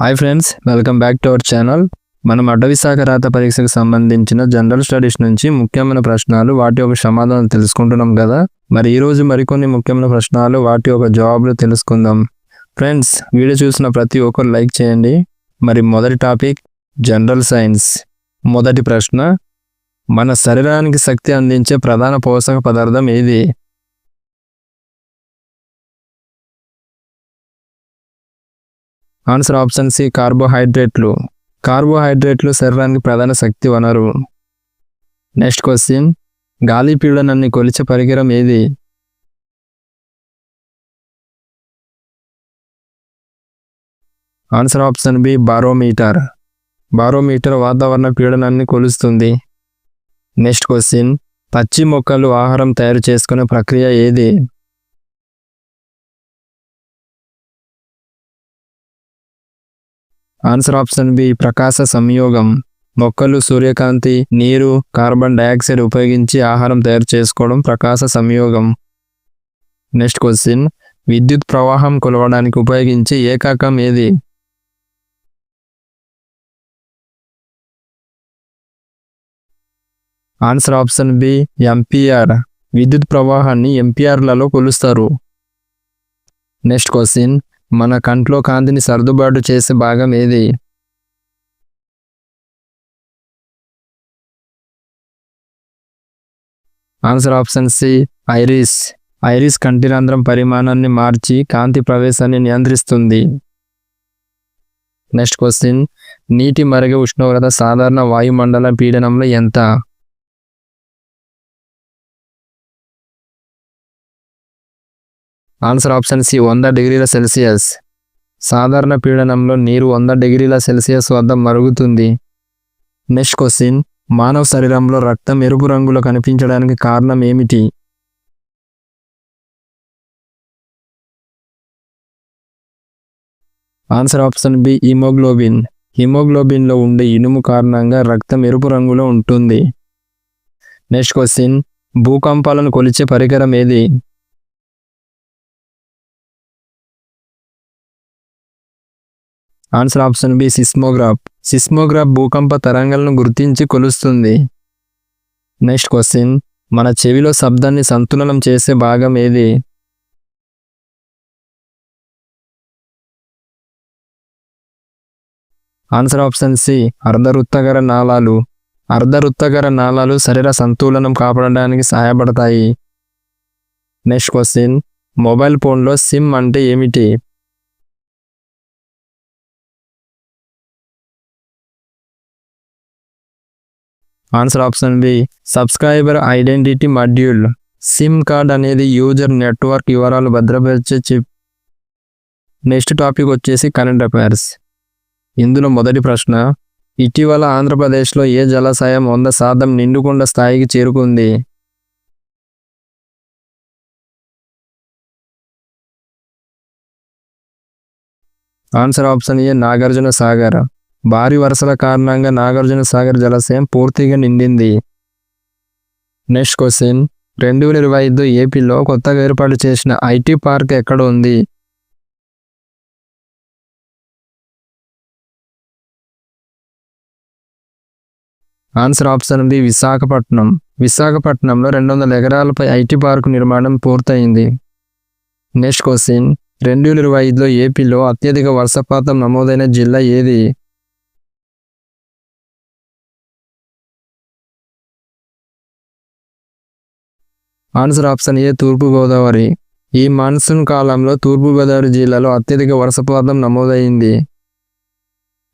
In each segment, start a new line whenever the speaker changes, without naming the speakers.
Hi friends welcome back to our channel మనం అటవీ శాఖ రాత పరీక్షకు సంబంధించిన జనరల్ స్టడీస్ నుంచి ముఖ్యమైన ప్రశ్నలు వాటి యొక్క సమాధానం తెలుసుకుంటున్నాం కదా? మరి ఈరోజు మరికొన్ని ముఖ్యమైన ప్రశ్నలు వాటి యొక్క జవాబులు తెలుసుకుందాం. ఫ్రెండ్స్ వీడియో చూసిన ప్రతి ఒక్కరు లైక్ చేయండి. మరి మొదటి టాపిక్ జనరల్ సైన్స్ మొదటి ప్రశ్న మన శరీరానికి శక్తి అందించే ప్రధాన పోషక పదార్థం ఏది? ఆన్సర్ ఆప్షన్ సి కార్బోహైడ్రేట్లు. కార్బోహైడ్రేట్లు శరీరానికి ప్రధాన శక్తి వనరు. Next question. గాలి పీడనాన్ని కొలిచే పరికరం ఏది? Answer option B barometer. Barometer వాతావరణ పీడనాన్ని కొలుస్తుంది. Next question. పచ్చి మొక్కలు ఆహారం తయారు చేసుకునే ప్రక్రియ ఏది? ఆన్సర్ ఆప్షన్ బి ప్రకాశ సంయోగం. మొక్కలు సూర్యకాంతి నీరు కార్బన్ డయాక్సైడ్ ఉపయోగించి ఆహారం తయారు చేసుకోవడం ప్రకాశ సంయోగం. నెక్స్ట్ క్వశ్చన్ విద్యుత్ ప్రవాహం కొలవడానికి ఉపయోగించే ఏకాకం ఏది? ఆన్సర్ ఆప్షన్ బి ఎంపీఆర్ విద్యుత్ ప్రవాహాన్ని ఎంపీఆర్లలో కొలుస్తారు. నెక్స్ట్ క్వశ్చన్ మన కంట్లో కాంతిని సర్దుబాటు చేసే భాగం ఏది? Answer option C iris. Iris కంటి రంధ్రం పరిమాణాన్ని మార్చి కాంతి ప్రవేశాన్ని నియంత్రిస్తుంది. నెక్స్ట్ క్వశ్చన్ నీటి మరిగే ఉష్ణోగ్రత సాధారణ వాయుమండల పీడనంలో ఎంత? ఆన్సర్ ఆప్షన్ సి వంద డిగ్రీల సెల్సియస్. సాధారణ పీడనంలో నీరు వంద డిగ్రీల సెల్సియస్ వద్ద మరుగుతుంది. Next question. మానవ శరీరంలో రక్తం ఎరుపు రంగులో కనిపించడానికి కారణం ఏమిటి? Answer option B haemoglobin. హిమోగ్లోబిన్లో ఉండే ఇనుము కారణంగా రక్తం ఎరుపు రంగులో ఉంటుంది. Next question. భూకంపాలను కొలిచే పరికరం ఏది? Answer option B seismograph. Seismograph భూకంప తరంగాలను గుర్తించి కొలుస్తుంది. Next question. మన చెవిలో శబ్దాన్ని సంతులనం చేసే భాగం ఏది? Answer option C. అర్ధవృత్తకర నాళాలు. అర్ధవృత్తకర నాళాలు శరీర సంతులనం కాపాడడానికి సహాయపడతాయి. Next question. మొబైల్ ఫోన్లో సిమ్ అంటే ఏమిటి? Answer option B subscriber identity module SIM card అనేది యూజర్ నెట్వర్క్ వివరాలు భద్రపరిచే చిప్. నెక్స్ట్ టాపిక్ వచ్చేసి కరెంట్ అఫైర్స్ ఇందులో మొదటి ప్రశ్న ఇటీవల ఆంధ్రప్రదేశ్లో ఏ జలాశయం వంద శాతం నిండుకొండ స్థాయికి చేరుకుంది? Answer option A Nagarjuna Sagar. భారీ వరుసల కారణంగా నాగార్జున సాగర్ జలాశయం పూర్తిగా నిండింది. Next question. రెండు వేల ఇరవై ఐదు ఏపీలో కొత్తగా ఏర్పాటు చేసిన ఐటీ పార్క్ ఎక్కడ ఉంది? ఆన్సర్ ఆప్షన్ ఉంది విశాఖపట్నం. విశాఖపట్నంలో రెండు వందల ఎకరాలపై ఐటీ పార్క్ నిర్మాణం పూర్తయింది. Next question. రెండు వేల ఇరవై ఐదులో ఏపీలో అత్యధిక వర్షపాతం నమోదైన జిల్లా ఏది? Answer option A Turpu Godavari. ఈ మాన్సూన్ కాలంలో తూర్పుగోదావరి జిల్లాలో అత్యధిక వర్షపాతం నమోదైంది.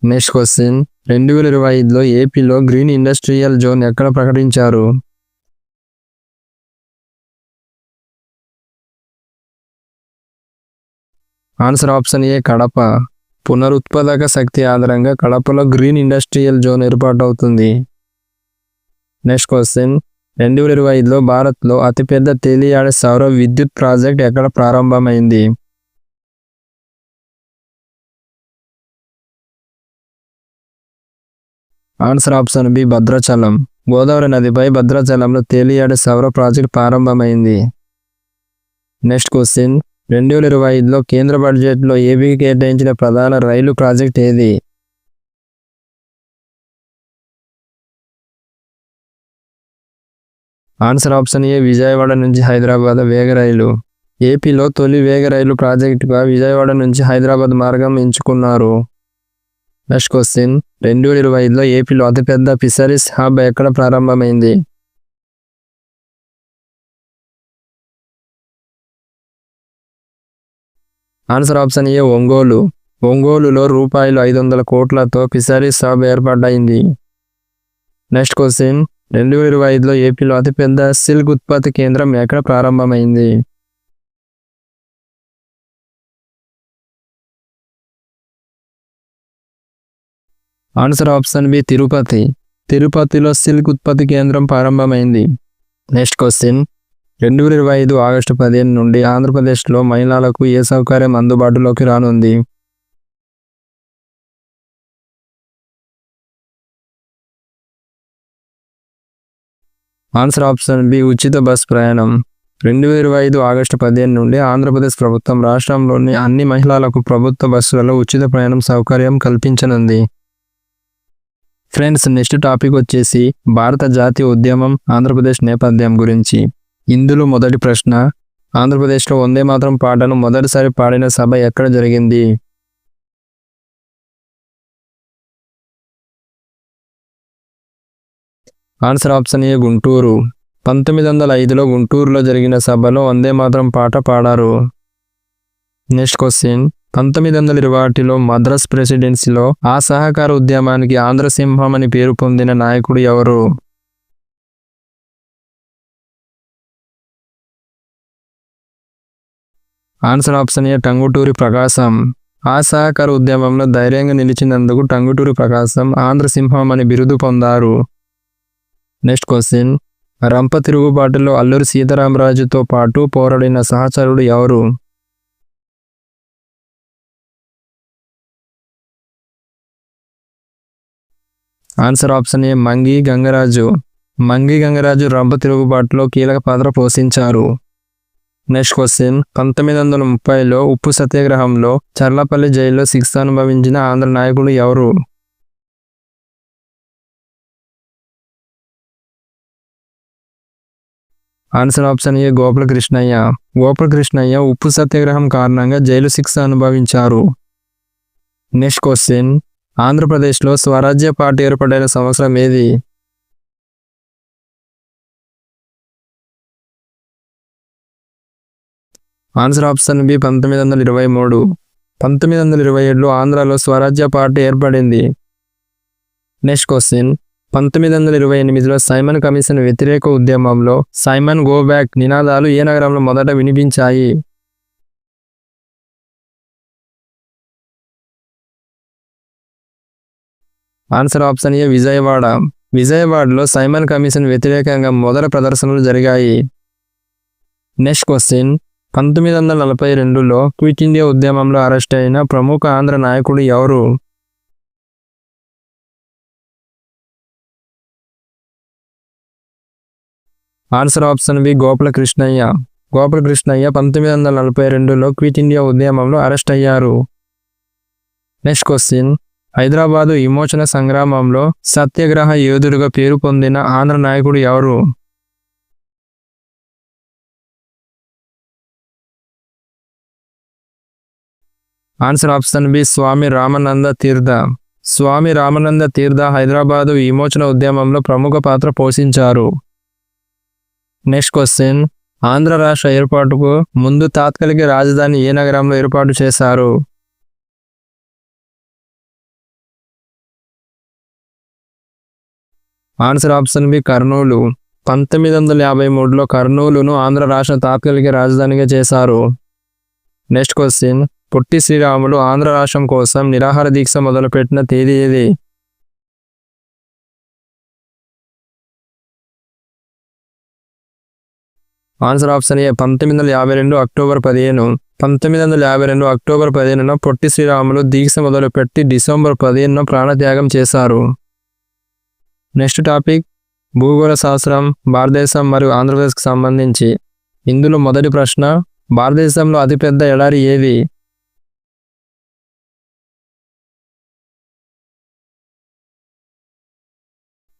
Next question. రెండు వేల ఇరవై ఐదులో ఏపీలో గ్రీన్ ఇండస్ట్రియల్ జోన్ ఎక్కడ ప్రకటించారు? Answer option A Kadapa. పునరుత్పాదక శక్తి ఆధారంగా కడపలో green industrial zone ఏర్పాటవుతుంది. Next question. రెండు వేల ఇరవై ఐదులో భారత్లో అతిపెద్ద తేలియాడ సౌర విద్యుత్ ప్రాజెక్ట్ ఎక్కడ ప్రారంభమైంది? Answer option B Bhadrachalam. Godavari నదిపై భద్రాచలంలో తేలియాడ సౌర ప్రాజెక్ట్ ప్రారంభమైంది. Next question. రెండు వేల ఇరవై ఐదులో కేంద్ర బడ్జెట్లో ఏపీకి కేటాయించిన ప్రధాన రైలు ప్రాజెక్ట్ ఏది? ఆన్సర్ ఆప్షన్ ఏ విజయవాడ నుంచి హైదరాబాద్ వేగ రైలు. ఏపీలో తొలి వేగ రైలు ప్రాజెక్టుగా విజయవాడ నుంచి హైదరాబాద్ మార్గం ఎంచుకున్నారు. నెక్స్ట్ క్వశ్చన్ రెండు వేల ఇరవై ఐదులో ఏపీలో అతిపెద్ద ఫిషరీస్ హబ్ ఎక్కడ ప్రారంభమైంది? Answer option A Ongole. ఒంగోలులో రూపాయలు ఐదు వందల కోట్లతో ఫిషరీస్ హబ్ ఏర్పాటైంది. నెక్స్ట్ క్వశ్చన్ రెండు వేల ఇరవై ఐదులో ఏపీలో అతిపెద్ద సిల్క్ ఉత్పత్తి కేంద్రం ఎక్కడ ప్రారంభమైంది? Answer option B Tirupati. తిరుపతిలో సిల్క్ ఉత్పత్తి కేంద్రం ప్రారంభమైంది. Next question. రెండు వేల ఇరవై ఐదు ఆగస్టు పదిహేను నుండి ఆంధ్రప్రదేశ్లో మహిళలకు ఏ సౌకర్యం అందుబాటులోకి రానుంది? ఆన్సర్ ఆప్షన్ బి ఉచిత బస్ ప్రయాణం. రెండు వేల ఇరవై ఐదు ఆగస్టు పదిహేను నుండి ఆంధ్రప్రదేశ్ ప్రభుత్వం రాష్ట్రంలోని అన్ని మహిళలకు ప్రభుత్వ బస్సులలో ఉచిత ప్రయాణం సౌకర్యం కల్పించనుంది. ఫ్రెండ్స్ నెక్స్ట్ టాపిక్ వచ్చేసి భారత జాతీయ ఉద్యమం ఆంధ్రప్రదేశ్ నేపథ్యం గురించి. ఇందులో మొదటి ప్రశ్న ఆంధ్రప్రదేశ్లో వందే మాత్రం పాటను మొదటిసారి పాడిన సభ ఎక్కడ జరిగింది? Answer option A Guntur. పంతొమ్మిది వందల ఐదులో గుంటూరులో జరిగిన సభలో వందే మాత్రం పాట పాడారు. Next question. పంతొమ్మిది వందల ఇరవై ఒకటిలో మద్రాస్ ప్రెసిడెన్సీలో ఆ సహకార ఉద్యమానికి ఆంధ్రసింహం అని పేరు పొందిన నాయకుడు ఎవరు? Answer option A Tanguturi Prakasam. ఆ సహకార ఉద్యమంలో ధైర్యంగా నిలిచినందుకు టంగుటూరి ప్రకాశం ఆంధ్రసింహం అని బిరుదు పొందారు. Next question. రంప తిరుగుబాటులో అల్లూరి సీతారామరాజుతో పాటు పోరాడిన సహచరుడు ఎవరు? Answer option A Mangi Gangaraju. Mangi Gangaraju Rampa తిరుగుబాటులో కీలక పాత్ర పోషించారు. Next question. పంతొమ్మిది వందల ముప్పైలో ఉప్పు సత్యాగ్రహంలో చర్లపల్లి జైల్లో శిక్ష అనుభవించిన ఆంధ్ర నాయకుడు ఎవరు? Answer option A Gopalakrishnayya. Gopalakrishnayya ఉప్పు సత్యాగ్రహం కారణంగా జైలు శిక్ష అనుభవించారు. నెక్స్ట్ క్వశ్చన్ ఆంధ్రప్రదేశ్లో స్వరాజ్య పార్టీ ఏర్పడిన సంవత్సరం ఏది? ఆన్సర్ ఆప్షన్ బి పంతొమ్మిది వందల ఇరవై మూడు. పంతొమ్మిది వందల ఇరవై ఏడులో ఆంధ్రాలో స్వరాజ్య పార్టీ ఏర్పడింది. నెక్స్ట్ క్వశ్చన్ పంతొమ్మిది వందల ఇరవై ఎనిమిదిలో సైమన్ కమిషన్ వ్యతిరేక ఉద్యమంలో సైమన్ గో బ్యాక్ నినాదాలు ఏ నగరంలో మొదట వినిపించాయి? Answer option A Vijayawada. విజయవాడలో సైమన్ కమిషన్ వ్యతిరేకంగా మొదట ప్రదర్శనలు జరిగాయి. Next question. పంతొమ్మిది వందల నలభై రెండులో క్విట్ ఇండియా ఉద్యమంలో అరెస్ట్ అయిన ప్రముఖ ఆంధ్ర నాయకుడు ఎవరు? Answer option B Gopalakrishnayya. Gopalakrishnayya పంతొమ్మిది వందల నలభై రెండులో క్విట్ ఇండియా ఉద్యమంలో అరెస్ట్ అయ్యారు. నెక్స్ట్ క్వశ్చన్ హైదరాబాదు విమోచన సంగ్రామంలో సత్యాగ్రహ యోధుడిగా పేరు పొందిన ఆంధ్ర నాయకుడు ఎవరు? Answer option B Swami Ramananda Tirtha. Swami Ramananda తీర్థ హైదరాబాదు విమోచన ఉద్యమంలో ప్రముఖ పాత్ర పోషించారు. నెక్స్ట్ క్వశ్చన్ ఆంధ్ర రాష్ట్ర ఏర్పాటుకు ముందు తాత్కాలిక రాజధాని ఏ నగరంలో ఏర్పాటు చేశారు? Answer option B Kurnool. పంతొమ్మిది వందల యాభై మూడులో కర్నూలును ఆంధ్ర రాష్ట్ర తాత్కాలిక రాజధానిగా చేశారు. నెక్స్ట్ క్వశ్చన్ పొట్టి శ్రీరాములు ఆంధ్ర రాష్ట్రం కోసం నిరాహార దీక్ష మొదలుపెట్టిన తేదీ ఏది? ఆన్సర్ ఆప్షన్ ఏ పంతొమ్మిది వందల యాభై రెండు అక్టోబర్ పదిహేను. పంతొమ్మిది వందల యాభై రెండు అక్టోబర్ పదిహేనున పొట్టి శ్రీరాములు దీక్ష మొదలుపెట్టి డిసెంబర్ పదిహేనున ప్రాణత్యాగం చేశారు. నెక్స్ట్ టాపిక్ భూగోళ శాస్త్రం భారతదేశం మరియు ఆంధ్రప్రదేశ్కి సంబంధించి. ఇందులో మొదటి ప్రశ్న భారతదేశంలో అతిపెద్ద ఎడారి ఏది?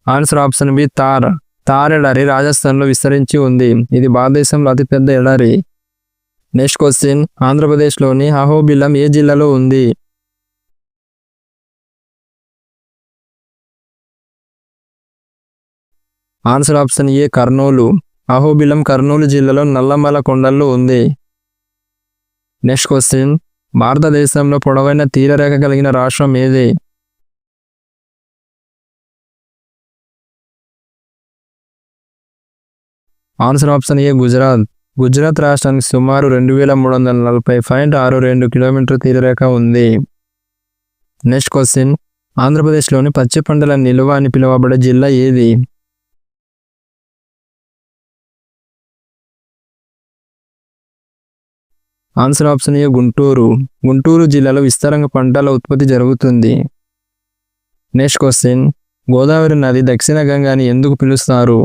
Answer option B Thar. Thar ఎడారి రాజస్థాన్లో విస్తరించి ఉంది. ఇది భారతదేశంలో అతిపెద్ద ఎడారి. నెక్స్ట్ క్వశ్చన్ ఆంధ్రప్రదేశ్లోని అహోబిలం ఏ జిల్లాలో ఉంది? Answer option A Kurnool. Ahobilam Kurnool జిల్లాలో నల్లమల కొండల్లో ఉంది. నెక్స్ట్ క్వశ్చన్ భారతదేశంలో పొడవైన తీరరేఖ కలిగిన రాష్ట్రం ఏది? Answer option A Gujarat Gujarat రాష్ట్రానికి సుమారు రెండు వేల మూడు వందల నలభై పాయింట్ ఆరు రెండు కిలోమీటర్ తీరరేఖ ఉంది. నెక్స్ట్ క్వశ్చన్ ఆంధ్రప్రదేశ్లోని పచ్చి పంటల నిల్వ అని పిలువబడే జిల్లా ఏది? Answer option A Guntur. Guntur జిల్లాలో విస్తారంగా పంటల ఉత్పత్తి జరుగుతుంది. నెక్స్ట్ క్వశ్చన్ గోదావరి నది దక్షిణ గంగా అని ఎందుకు పిలుస్తారు?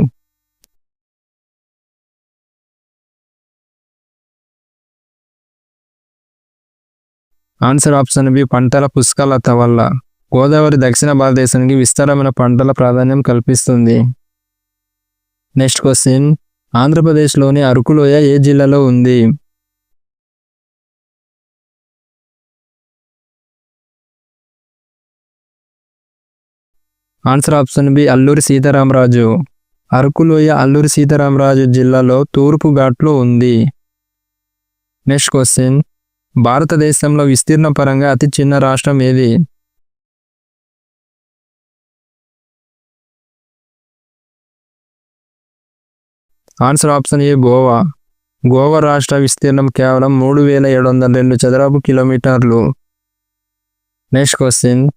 ఆన్సర్ ఆప్షన్ బి పంటల పుష్కలత వల్ల. గోదావరి దక్షిణ భారతదేశానికి విస్తారమైన పంటల ప్రాధాన్యం కల్పిస్తుంది. Next question. ఆంధ్రప్రదేశ్లోని అరకులోయ ఏ జిల్లాలో ఉంది? Answer option B Alluri Sitaramaraju. అరకులోయ అల్లూరి సీతారామరాజు జిల్లాలో తూర్పు ఘాట్లో ఉంది. Next question. భారతదేశంలో విస్తీర్ణ పరంగా అతి చిన్న రాష్ట్రం ఏది? Answer option A Goa. Goa రాష్ట్ర విస్తీర్ణం కేవలం మూడు వేల ఏడు వందల రెండు చదరపు కిలోమీటర్లు. Next question.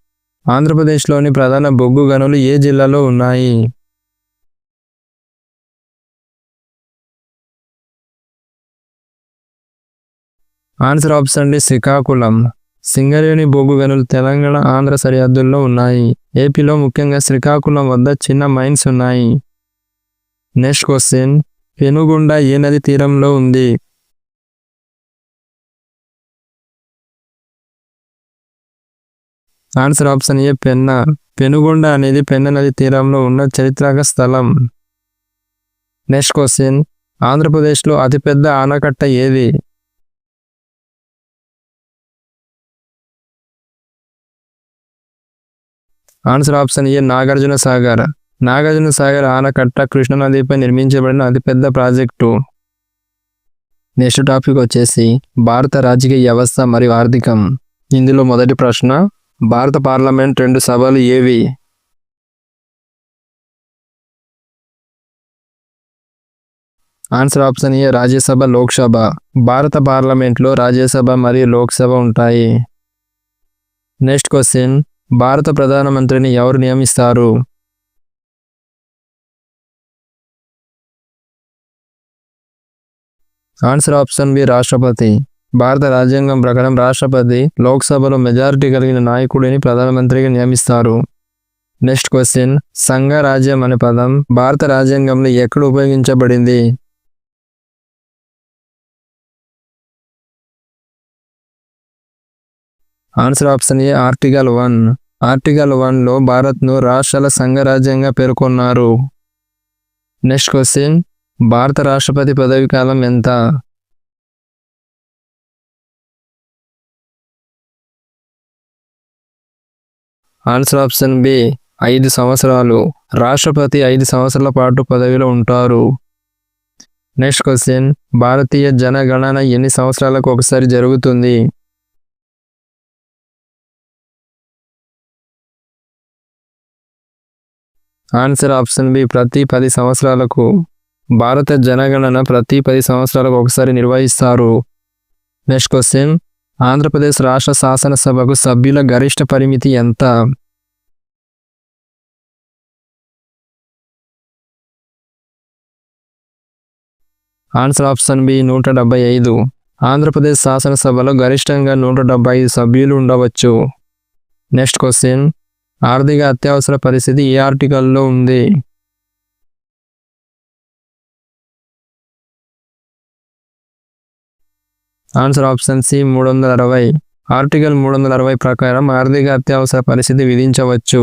ఆంధ్రప్రదేశ్లోని ప్రధాన బొగ్గు గనులు ఏ జిల్లాలో ఉన్నాయి? Answer option D Srikakulam. Singareni బొగ్గు గనులు తెలంగాణ ఆంధ్ర సరిహద్దుల్లో ఉన్నాయి. ఏపీలో ముఖ్యంగా శ్రీకాకుళం వద్ద చిన్న మైన్స్ ఉన్నాయి. Next question. పెనుగొండ ఏ నది తీరంలో ఉంది? ఆన్సర్ ఆప్షన్ ఏ పెన్న. పెనుగొండ అనేది పెన్న నది తీరంలో ఉన్న చరిత్రక స్థలం. Next question. ఆంధ్రప్రదేశ్లో అతిపెద్ద ఆనకట్ట ఏది? Answer option A Nagarjuna Sagar Nagarjuna Sagar ఆనకట్ట కృష్ణానదిపై నిర్మించబడిన అతిపెద్ద ప్రాజెక్టు నెక్స్ట్ టాపిక్ వచ్చేసి భారత రాజకీయ వ్యవస్థ మరియు ఆర్థికం. ఇందులో మొదటి ప్రశ్న భారత పార్లమెంట్ రెండు సభలు ఏవి? Answer option A Rajya Sabha Lok Sabha. భారత పార్లమెంట్లో రాజ్యసభ మరియు లోక్సభ ఉంటాయి. నెక్స్ట్ క్వశ్చన్ భారత ప్రధానమంత్రిని ఎవరు నియమిస్తారు? ఆన్సర్ ఆప్షన్ బి రాష్ట్రపతి. భారత రాజ్యాంగం ప్రకారం రాష్ట్రపతి లోక్సభలో మెజారిటీ కలిగిన నాయకుడిని ప్రధానమంత్రిగా నియమిస్తారు. Next question. సంఘ రాజ్యం అనే పదం భారత రాజ్యాంగంలో ఎక్కడ ఉపయోగించబడింది? Answer option A article one article వన్లో భారత్ను రాష్ట్రాల సంఘ రాజ్యంగా పేర్కొన్నారు. నెక్స్ట్ క్వశ్చన్ భారత రాష్ట్రపతి పదవి కాలం ఎంత? ఆన్సర్ ఆప్షన్ బి ఐదు సంవత్సరాలు. రాష్ట్రపతి ఐదు సంవత్సరాల పాటు పదవిలో ఉంటారు. నెక్స్ట్ క్వశ్చన్ భారతీయ జనగణన ఎన్ని సంవత్సరాలకు ఒకసారి జరుగుతుంది? ఆన్సర్ ఆప్షన్ బి ప్రతి పది సంవత్సరాలకు భారత జనగణన ప్రతి పది సంవత్సరాలకు ఒకసారి నిర్వహిస్తారు. నెక్స్ట్ క్వశ్చన్ ఆంధ్రప్రదేశ్ రాష్ట్ర శాసనసభకు సభ్యుల గరిష్ట పరిమితి ఎంత? ఆన్సర్ ఆప్షన్ బి నూట డెబ్బై ఐదు. ఆంధ్రప్రదేశ్ శాసనసభలో గరిష్టంగా నూట డెబ్బై ఐదు సభ్యులు ఉండవచ్చు. నెక్స్ట్ క్వశ్చన్ ఆర్థిక అత్యవసర పరిస్థితి ఏ ఆర్టికల్లో ఉంది? ఆన్సర్ ఆప్షన్ సి మూడు వందల అరవై ఆర్టికల్ మూడు వందల అరవై ప్రకారం ఆర్థిక అత్యవసర పరిస్థితి విధించవచ్చు.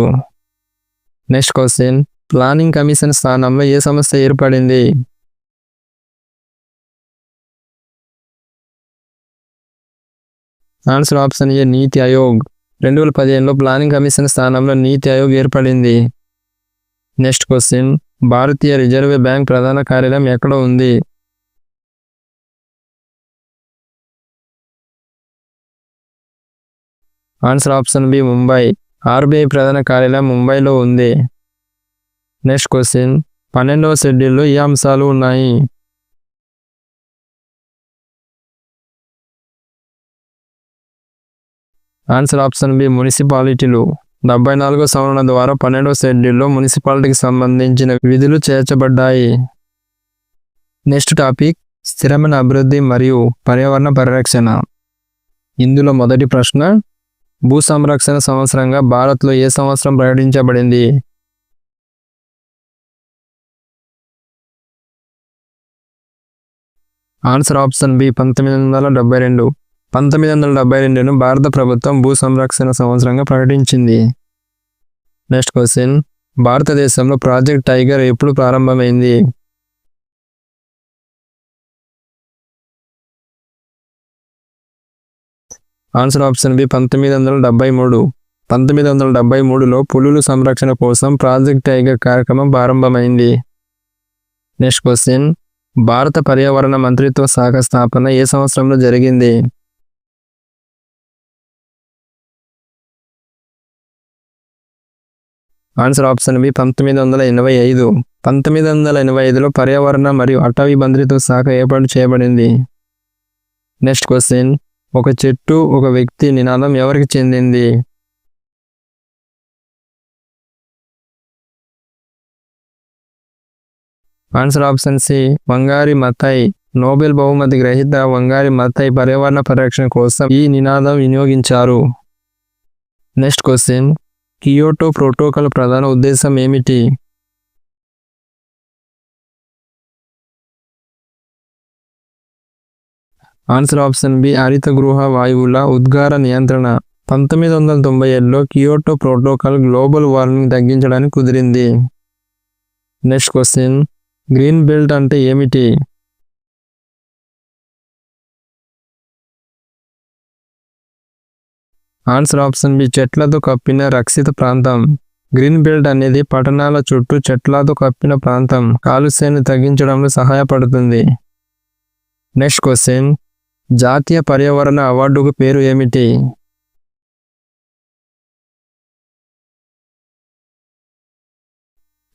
Next question. ప్లానింగ్ కమిషన్ స్థానంలో ఏ సంస్థ ఏర్పడింది? ఆన్సర్ ఆప్షన్ ఏ నీతి ఆయోగ్. రెండు వేల పదిహేనులో ప్లానింగ్ కమిషన్ స్థానంలో నీతి ఆయోగ్ ఏర్పడింది. Next question. భారతీయ రిజర్వ్ బ్యాంక్ ప్రధాన కార్యాలయం ఎక్కడ ఉంది? Answer option B Mumbai. RBI ప్రధాన కార్యాలయం ముంబైలో ఉంది. Next question. పన్నెండవ షెడ్యూల్లో ఏ అంశాలు ఉన్నాయి. ఆన్సర్ ఆప్షన్ బి మున్సిపాలిటీలు. డెబ్బై నాలుగో సవరణ ద్వారా పన్నెండవ షెడ్యూల్లో మున్సిపాలిటీకి సంబంధించిన విధులు చేర్చబడ్డాయి. నెక్స్ట్ టాపిక్ స్థిరమైన అభివృద్ధి మరియు పర్యావరణ పరిరక్షణ. ఇందులో మొదటి ప్రశ్న భూ సంరక్షణ సంవత్సరంగా భారత్లో ఏ సంవత్సరం ప్రకటించబడింది? ఆన్సర్ ఆప్షన్ బి పంతొమ్మిది వందల డెబ్బై రెండు. పంతొమ్మిది వందల డెబ్బై రెండును భారత ప్రభుత్వం భూ సంరక్షణ సంవత్సరంగా ప్రకటించింది. నెక్స్ట్ క్వశ్చన్ భారతదేశంలో ప్రాజెక్ట్ టైగర్ ఎప్పుడు ప్రారంభమైంది? ఆన్సర్ ఆప్షన్ బి పంతొమ్మిది వందల డెబ్బై మూడు పంతొమ్మిది వందల డెబ్బై మూడులో పులుల సంరక్షణ కోసం ప్రాజెక్ట్ టైగర్ కార్యక్రమం ప్రారంభమైంది. నెక్స్ట్ క్వశ్చన్ భారత పర్యావరణ మంత్రిత్వ శాఖ స్థాపన ఏ సంవత్సరంలో జరిగింది? ఆన్సర్ ఆప్షన్ బి పంతొమ్మిది వందల ఎనభై ఐదు. పంతొమ్మిది వందల ఎనభై ఐదులో పర్యావరణ మరియు అటవీ మంత్రిత్వ శాఖ ఏర్పాటు చేయబడింది. నెక్స్ట్ క్వశ్చన్ ఒక చెట్టు ఒక వ్యక్తి నినాదం ఎవరికి చెందింది? Answer option C Wangari Maathai Nobel బహుమతి గ్రహీత వంగారి మతాయి పర్యావరణ పరిరక్షణ కోసం ఈ నినాదం వినియోగించారు. నెక్స్ట్ క్వశ్చన్ కియోటో ప్రోటోకాల్ ప్రధాన ఉద్దేశం ఏమిటి? ఆన్సర్ ఆప్షన్ బి హరిత గృహ వాయువుల ఉద్గార నియంత్రణ. పంతొమ్మిది వందల తొంభై ఏడులో కియోటో ప్రోటోకాల్ గ్లోబల్ వార్మింగ్ తగ్గించడానికి కుదిరింది. నెక్స్ట్ క్వశ్చన్ గ్రీన్ బెల్ట్ అంటే ఏమిటి? ఆన్సర్ ఆప్షన్ బి చెట్లతో కప్పిన రక్షిత ప్రాంతం. గ్రీన్ బెల్ట్ అనేది పట్టణాల చుట్టూ చెట్లతో కప్పిన ప్రాంతం. కాలుష్యాన్ని తగ్గించడంలో సహాయపడుతుంది. Next question. జాతీయ పర్యావరణ అవార్డుకు పేరు ఏమిటి?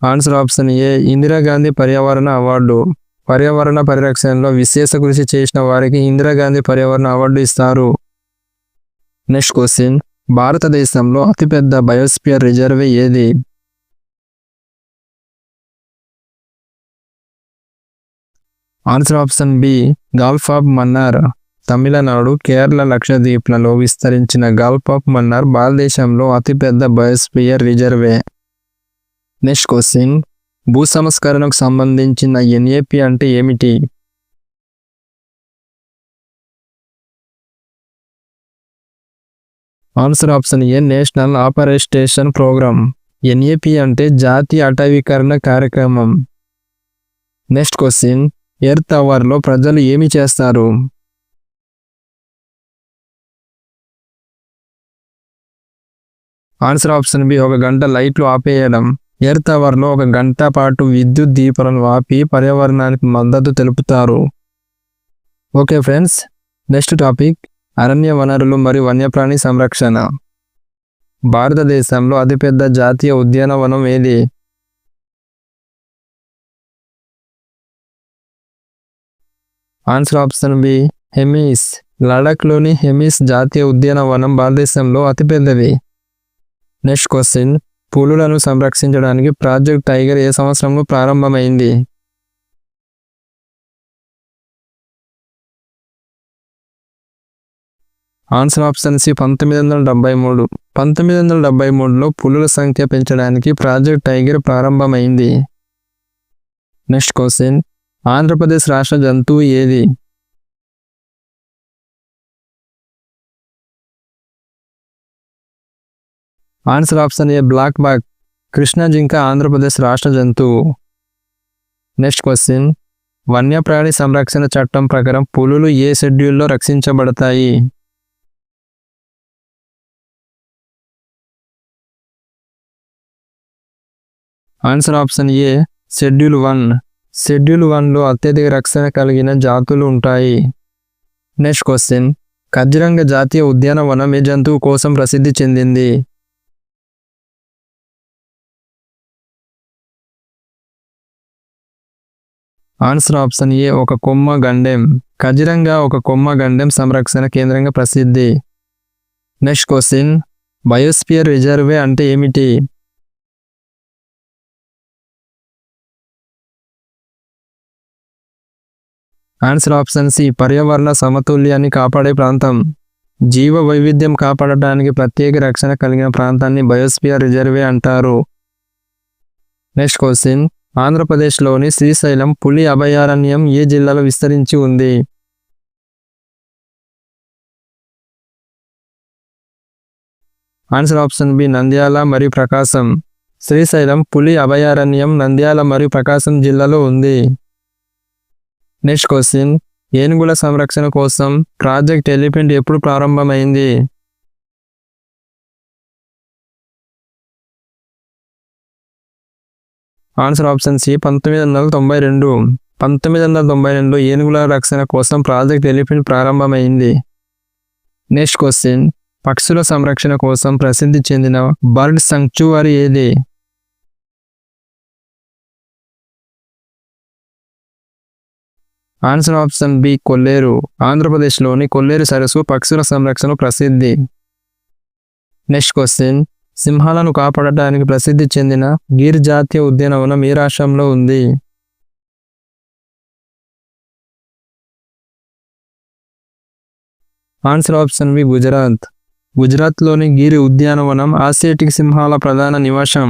ఆన్సర్ ఆప్షన్ ఏ ఇందిరాగాంధీ పర్యావరణ అవార్డు. పర్యావరణ పరిరక్షణలో విశేష కృషి చేసిన వారికి ఇందిరాగాంధీ పర్యావరణ అవార్డు ఇస్తారు. నెక్స్ట్ క్వశ్చన్ భారతదేశంలో అతిపెద్ద బయోస్పియర్ రిజర్వ్ ఏది? Answer option B gulf of Mannar Tamil Nadu Kerala లక్షద్వీప్లలో విస్తరించిన గల్ఫ్ ఆఫ్ మన్నార్ భారతదేశంలో అతిపెద్ద బయోస్పియర్ రిజర్వే. నెక్స్ట్ క్వశ్చన్ భూ సంస్కరణకు సంబంధించిన ఎన్ఏపి అంటే ఏమిటి? Answer option A national afforestation programme. NAP అంటే జాతీయ అటవీకరణ కార్యక్రమం. నెక్స్ట్ క్వశ్చన్ ఎర్త్ అవర్లో ప్రజలు ఏమి చేస్తారు? ఆన్సర్ ఆప్షన్ బి ఒక గంట లైట్లు ఆపేయడం. ఎర్త్ అవర్లో ఒక గంట పాటు విద్యుత్ దీపాలను ఆపి పర్యావరణానికి మద్దతు తెలుపుతారు. Okay friends next topic. అరణ్య వనరులు మరియు వన్యప్రాణి సంరక్షణ. భారతదేశంలో అతిపెద్ద జాతీయ ఉద్యానవనం ఏది? Answer option B Hemis. లడాఖ్లోని Hemis జాతీయ ఉద్యానవనం భారతదేశంలో అతిపెద్దది. నెక్స్ట్ క్వశ్చన్ పులులను సంరక్షించడానికి ప్రాజెక్ట్ టైగర్ ఏ సంవత్సరంలో ప్రారంభమైంది? ఆన్సర్ ఆప్షన్ సి పంతొమ్మిది వందల డెబ్బై మూడు. పంతొమ్మిది వందల డెబ్బై మూడులో పులుల సంఖ్య పెంచడానికి ప్రాజెక్ట్ టైగర్ ప్రారంభమైంది. నెక్స్ట్ క్వశ్చన్ ఆంధ్రప్రదేశ్ రాష్ట్ర జంతువు ఏది? Answer option A black buck Krishna జింక ఆంధ్రప్రదేశ్ రాష్ట్ర జంతువు. నెక్స్ట్ క్వశ్చన్ వన్యప్రాణి సంరక్షణ చట్టం ప్రకారం పులులు ఏ షెడ్యూల్లో రక్షించబడతాయి? Answer option A schedule one schedule వన్లో అత్యధిక రక్షణ కలిగిన జాతులు ఉంటాయి. నెక్స్ట్ క్వశ్చన్ కజిరంగ జాతీయ ఉద్యానవనం ఏ జంతువు కోసం ప్రసిద్ధి చెందింది. ఆన్సర్ ఆప్షన్ ఏ ఒక కొమ్మ గండెం. ఖజిరంగా ఒక కొమ్మ గండెం సంరక్షణ కేంద్రంగా ప్రసిద్ధి. నెక్స్ట్ క్వశ్చన్ బయోస్పియర్ రిజర్వే అంటే ఏమిటి? ఆన్సర్ ఆప్షన్ సి పర్యావరణ సమతుల్యాన్ని కాపాడే ప్రాంతం. జీవ వైవిధ్యం కాపాడటానికి ప్రత్యేక రక్షణ కలిగిన ప్రాంతాన్ని బయోస్పియర్ రిజర్వే అంటారు. నెక్స్ట్ క్వశ్చన్ ఆంధ్రప్రదేశ్లోని శ్రీశైలం పులి అభయారణ్యం ఏ జిల్లాలో విస్తరించి ఉంది? ఆన్సర్ ఆప్షన్ బి నంద్యాల మరియు ప్రకాశం. శ్రీశైలం పులి అభయారణ్యం నంద్యాల మరియు ప్రకాశం జిల్లాలో ఉంది. నెక్స్ట్ క్వశ్చన్ ఏనుగుల సంరక్షణ కోసం ప్రాజెక్ట్ ఎలిఫెంట్ ఎప్పుడు ప్రారంభమైంది? ఆన్సర్ ఆప్షన్ సి పంతొమ్మిది వందల తొంభై రెండు. పంతొమ్మిది వందల తొంభై రెండు ఏనుగుల రక్షణ కోసం ప్రాజెక్ట్ ఎలిఫెంట్ ప్రారంభమైంది. నెక్స్ట్ క్వశ్చన్ పక్షుల సంరక్షణ కోసం ప్రసిద్ధి చెందిన బర్డ్ సంక్చువరీ ఏది? ఆన్సర్ ఆప్షన్ బి కొల్లేరు ఆంధ్రప్రదేశ్లోని కొల్లేరు సరస్సు పక్షుల సంరక్షణ ప్రసిద్ధి. నెక్స్ట్ క్వశ్చన్ సింహాలను కాపాడటానికి ప్రసిద్ధి చెందిన గిర్ జాతీయ ఉద్యానవనం ఏ రాష్ట్రంలో ఉంది? ఆన్సర్ ఆప్షన్ బి గుజరాత్ గుజరాత్లోని గిరి ఉద్యానవనం ఆసియాటిక్ సింహాల ప్రధాన నివాసం.